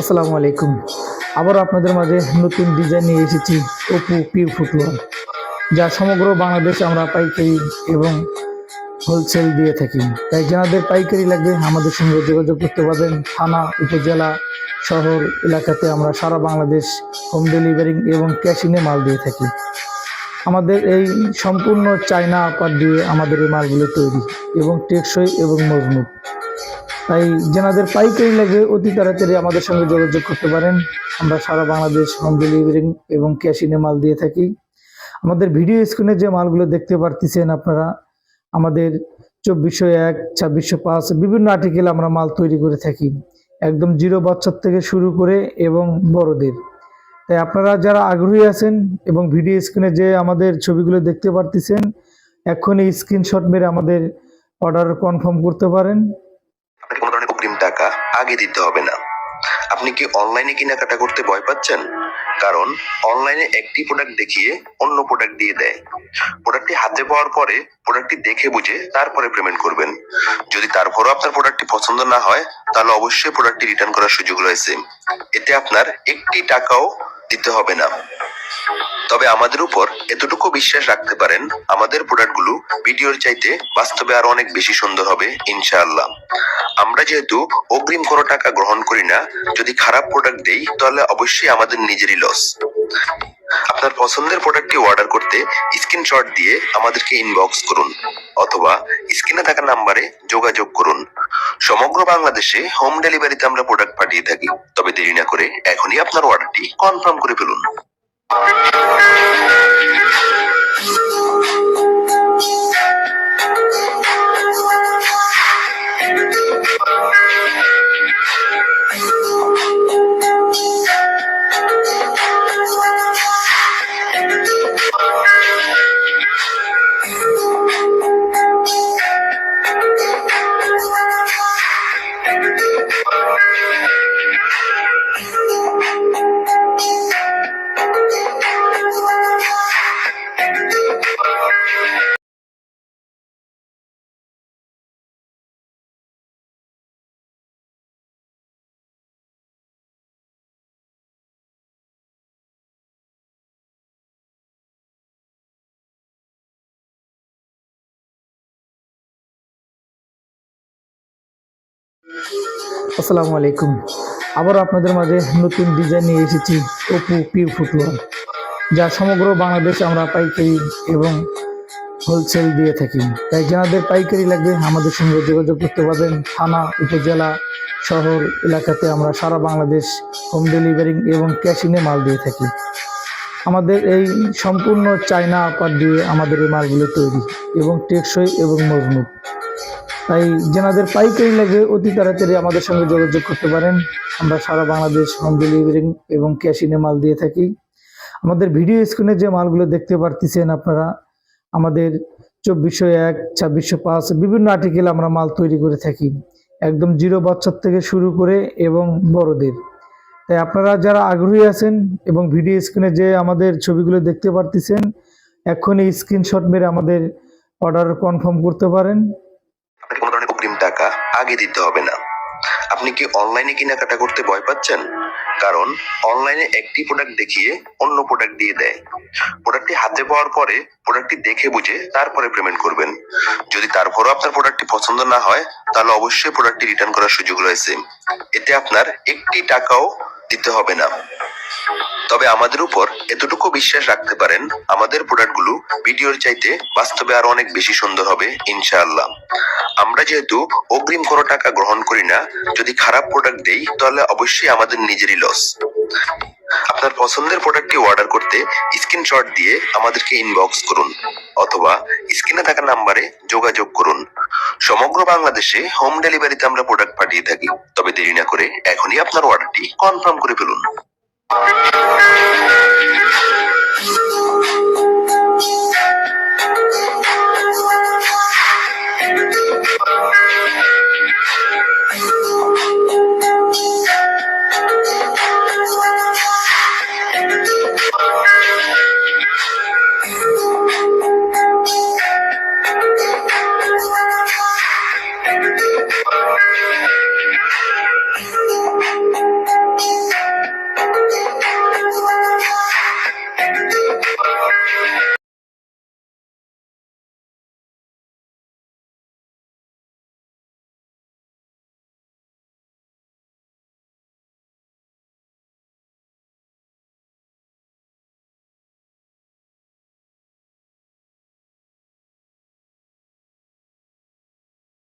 আসসালামু আলাইকুম। আবার আপনাদের মাঝে নতুন ডিজাইন নিয়ে এসেছি ওপো পিউ ফুটওয়ার যা সমগ্র বাংলাদেশে আমরা পাইকারি এবং হোলসেল দিয়ে থাকি। তাই যাদের পাইকারি লাগবে, আমাদের সঙ্গে যোগাযোগ করতে পারবেন। থানা, উপজেলা, শহর, এলাকাতে আমরা সারা বাংলাদেশ হোম ডেলিভারিং এবং ক্যাশিনে মাল দিয়ে থাকি। আমাদের এই সম্পূর্ণ চায়না আপার দিয়ে আমাদের এই মালগুলো তৈরি এবং টেকসই এবং মজবুত। তাই যেনাদের পাইকারি লাগবে অতি তাড়াতাড়ি আমাদের সঙ্গে যোগাযোগ করতে পারেন। আমরা সারা বাংলাদেশ হোম ডেলিভারি এবং ক্যাশিনে মাল দিয়ে থাকি। আমাদের ভিডিও স্ক্রিনে যে মালগুলো দেখতে পারতেছেন আপনারা, আমাদের চব্বিশশো এক, ছাব্বিশশো পাঁচ বিভিন্ন আর্টিকেল আমরা মাল তৈরি করে থাকি। একদম জিরো বাচ্চার থেকে শুরু করে এবং বড়দের। তাই আপনারা যারা আগ্রহী আছেন এবং ভিডিও স্ক্রিনে যে আমাদের ছবিগুলো দেখতে পারতেছেন এখনই স্ক্রিনশট মেরে আমাদের অর্ডার কনফার্ম করতে পারেন। আগে দিতে হবে না। আপনি কি অনলাইনে কেনাকাটা করতে ভয় পাচ্ছেন? কারণ অনলাইনে একটি প্রোডাক্ট দেখিয়ে অন্য প্রোডাক্ট দিয়ে দেয়। প্রোডাক্টটি হাতে পাওয়ার পরে প্রোডাক্টটি দেখে বুঝে তারপরে পেমেন্ট করবেন। যদি তারপরও আপনার প্রোডাক্টটি পছন্দ না হয়, তাহলে অবশ্যই প্রোডাক্টটি রিটার্ন করার সুযোগ রয়েছে। এতে আপনার একটি টাকাও দিতে হবে না। তবে আমাদের উপর এতটুকু বিশ্বাস রাখতে পারেন, আমাদের প্রোডাক্টগুলো ভিডিওর চাইতে বাস্তবে আরও অনেক বেশি সুন্দর হবে, ইনশাআল্লাহ। আমরা যেহেতু অগ্রিম কোনো টাকা গ্রহণ করি না, যদি খারাপ প্রোডাক্ট দেই, তাহলে অবশ্যই আমাদের নিজেরই লস আপনার পছন্দের প্রোডাক্টটি অর্ডার করতে স্ক্রিনশট দিয়ে আমাদেরকে ইনবক্স করুন, অথবা স্ক্রিনে থাকা নাম্বারে যোগাযোগ করুন। সমগ্র বাংলাদেশে হোম ডেলিভারিতে আমরা প্রোডাক্ট পাঠিয়ে থাকি, তবে দেরি না করে এখনই আপনার অর্ডারটি কনফার্ম করে ফেলুন। Música আসসালামু আলাইকুম। আবার আপনাদের মাঝে নতুন ডিজাইন নিয়ে এসেছি ওপো পিউ ফুটওয়ার যা সমগ্র বাংলাদেশে আমরা পাইকারি এবং হোলসেল দিয়ে থাকি। তাই যাদের পাইকারি লাগবে, আমাদের সঙ্গে যোগাযোগ করতে পারবেন। থানা, উপজেলা, শহর, এলাকাতে আমরা সারা বাংলাদেশ হোম ডেলিভারি এবং ক্যাশিনে মাল দিয়ে থাকি। আমাদের এই সম্পূর্ণ চায়না আপার দিয়ে আমাদের এই মালগুলো তৈরি এবং টেকসই এবং মজবুত। তাই যেনাদের পাইকারি লাগবে অতি তাড়াতাড়ি আমাদের সঙ্গে যোগাযোগ করতে পারেন। আমরা সারা বাংলাদেশ হোম ডেলিভারি এবং ক্যাশিনে মাল দিয়ে থাকি। আমাদের ভিডিও স্ক্রিনে যে মালগুলো দেখতে পারতেছেন আপনারা, আমাদের চব্বিশশো এক, ছাব্বিশশো পাঁচ বিভিন্ন আর্টিকেল আমরা মাল তৈরি করে থাকি। একদম জিরো বাচ্চার থেকে শুরু করে এবং বড়দের। তাই আপনারা যারা আগ্রহী আছেন এবং ভিডিও স্ক্রিনে যে আমাদের ছবিগুলো দেখতে পারতেছেন এখনই স্ক্রিনশট মেরে আমাদের অর্ডার কনফার্ম করতে পারেন। আগে দিতে হবে না। আপনি কি অনলাইনে কেনাকাটা করতে ভয় পাচ্ছেন? কারণ অনলাইনে একটি প্রোডাক্ট দেখিয়ে অন্য প্রোডাক্ট দিয়ে দেয়। প্রোডাক্টটি হাতে পাওয়ার পরে প্রোডাক্টটি দেখে বুঝে তারপরে পেমেন্ট করবেন। যদি তারপরও আপনার প্রোডাক্টটি পছন্দ না হয়, তাহলে অবশ্যই প্রোডাক্টটি রিটার্ন করার সুযোগ রয়েছে। এতে আপনার একটি টাকাও দিতে হবে না। তবে আমাদের উপর এতটুকু বিশ্বাস রাখতে পারেন, আমাদের প্রোডাক্টগুলো ভিডিওর চাইতে বাস্তবে আরও অনেক বেশি সুন্দর হবে, ইনশাআল্লাহ। আমরা যেহেতু অগ্রিম কোনো টাকা গ্রহণ করি না, যদি খারাপ প্রোডাক্ট দেই, তাহলে অবশ্যই আমাদের নিজেরই লস আপনার পছন্দের প্রোডাক্টটি অর্ডার করতে স্ক্রিনশট দিয়ে আমাদেরকে ইনবক্স করুন অথবা স্ক্রিনে থাকা নাম্বারে যোগাযোগ করুন। সমগ্র বাংলাদেশে হোম ডেলিভারিতে আমরা প্রোডাক্ট পাঠিয়ে থাকি, তবে দেরি না করে এখনই আপনার অর্ডারটি কনফার্ম করে ফেলুন।